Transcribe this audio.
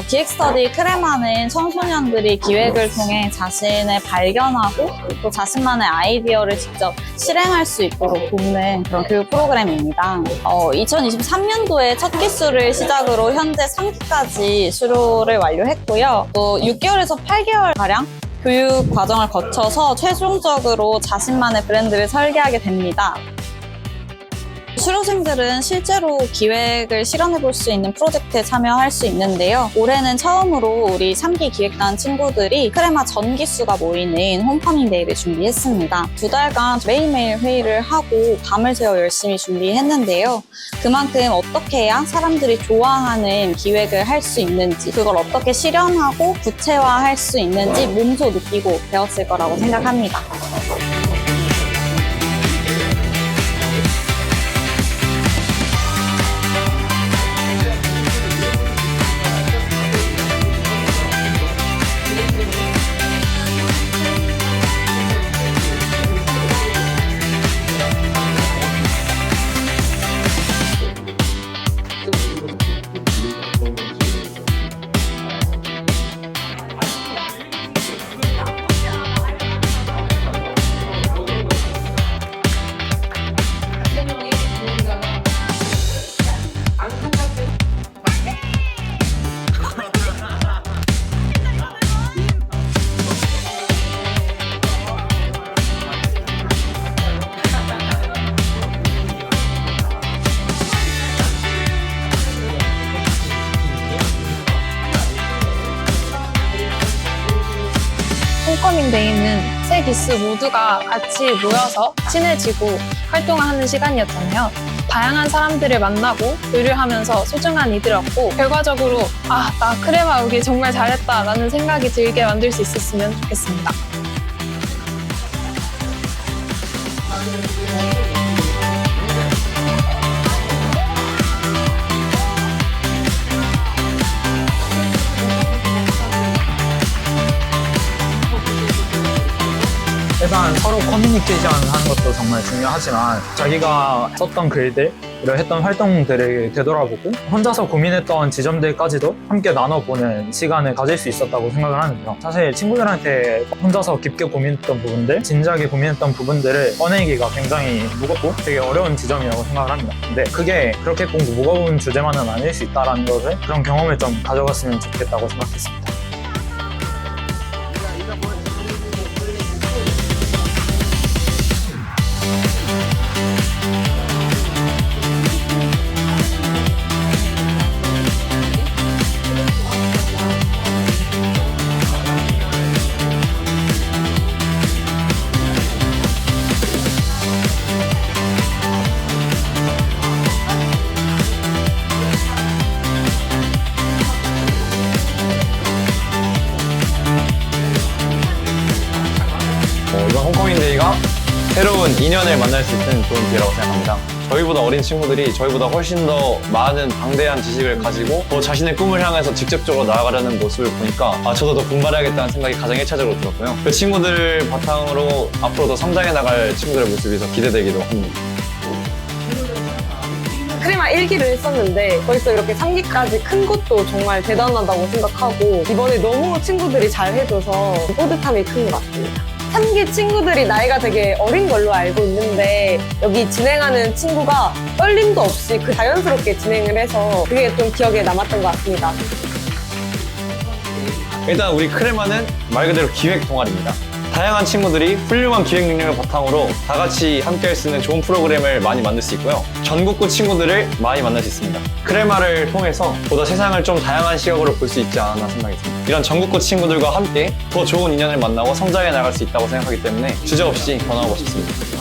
어, 기획스터디 크레마는 청소년들이 기획을 통해 자신을 발견하고 또 자신만의 아이디어를 직접 실행할 수 있도록 돕는 그런 교육 프로그램입니다. 어, 2023년도에 첫 기수를 시작으로 현재 3기까지 수료를 완료했고요. 또 6개월에서 8개월 가량 교육 과정을 거쳐서 최종적으로 자신만의 브랜드를 설계하게 됩니다. 수료생들은 실제로 기획을 실현해 볼 수 있는 프로젝트에 참여할 수 있는데요. 올해는 처음으로 우리 3기 기획단 친구들이 크레마 전기수가 모이는 홈커밍 데이를 준비했습니다. 두 달간 매일매일 회의를 하고 밤을 새워 열심히 준비했는데요. 그만큼 어떻게 해야 사람들이 좋아하는 기획을 할 수 있는지, 그걸 어떻게 실현하고 구체화할 수 있는지 몸소 느끼고 배웠을 거라고 생각합니다. 홈커밍 데이는 세 기수 모두가 같이 모여서 친해지고 활동을 하는 시간이었잖아요. 다양한 사람들을 만나고 교류하면서 소중한 이들을 얻고 결과적으로 아, 나 크레마 오기 정말 잘했다 라는 생각이 들게 만들 수 있었으면 좋겠습니다. 일단 서로 커뮤니케이션 하는 것도 정말 중요하지만 자기가 썼던 글들, 했던 활동들을 되돌아보고 혼자서 고민했던 지점들까지도 함께 나눠보는 시간을 가질 수 있었다고 생각을 하는데요. 사실 친구들한테 혼자서 깊게 고민했던 부분들, 진지하게 고민했던 부분들을 꺼내기가 굉장히 무겁고 되게 어려운 지점이라고 생각을 합니다. 근데 그게 그렇게 꼭 무거운 주제만은 아닐 수 있다는 것을 그런 경험을 좀 가져갔으면 좋겠다고 생각했습니다. 어, 이번 홈커밍데이가 새로운 인연을 만날 수 있는 좋은 기회라고 생각합니다. 저희보다 어린 친구들이 저희보다 훨씬 더 많은 방대한 지식을 가지고 더 자신의 꿈을 향해서 직접적으로 나아가려는 모습을 보니까 아, 저도 더 분발해야겠다는 생각이 가장 1차적으로 들었고요. 그 친구들 바탕으로 앞으로 더 성장해 나갈 친구들의 모습이 더 기대되기도 합니다. 크레마 1기를 했었는데 벌써 이렇게 3기까지 큰 것도 정말 대단하다고 생각하고 이번에 너무 친구들이 잘 해줘서 뿌듯함이 큰 것 같습니다. 3기 친구들이 나이가 되게 어린 걸로 알고 있는데 여기 진행하는 친구가 떨림도 없이 그 자연스럽게 진행을 해서 그게 좀 기억에 남았던 것 같습니다. 일단 우리 크레마는 말 그대로 기획 동아리입니다. 다양한 친구들이 훌륭한 기획 능력을 바탕으로 다 같이 함께 할 수 있는 좋은 프로그램을 많이 만들 수 있고요. 전국구 친구들을 많이 만날 수 있습니다. 크레마를 통해서 보다 세상을 좀 다양한 시각으로 볼 수 있지 않았나 생각이 듭니다. 이런 전국구 친구들과 함께 더 좋은 인연을 만나고 성장해 나갈 수 있다고 생각하기 때문에 주저없이 권하고 싶습니다.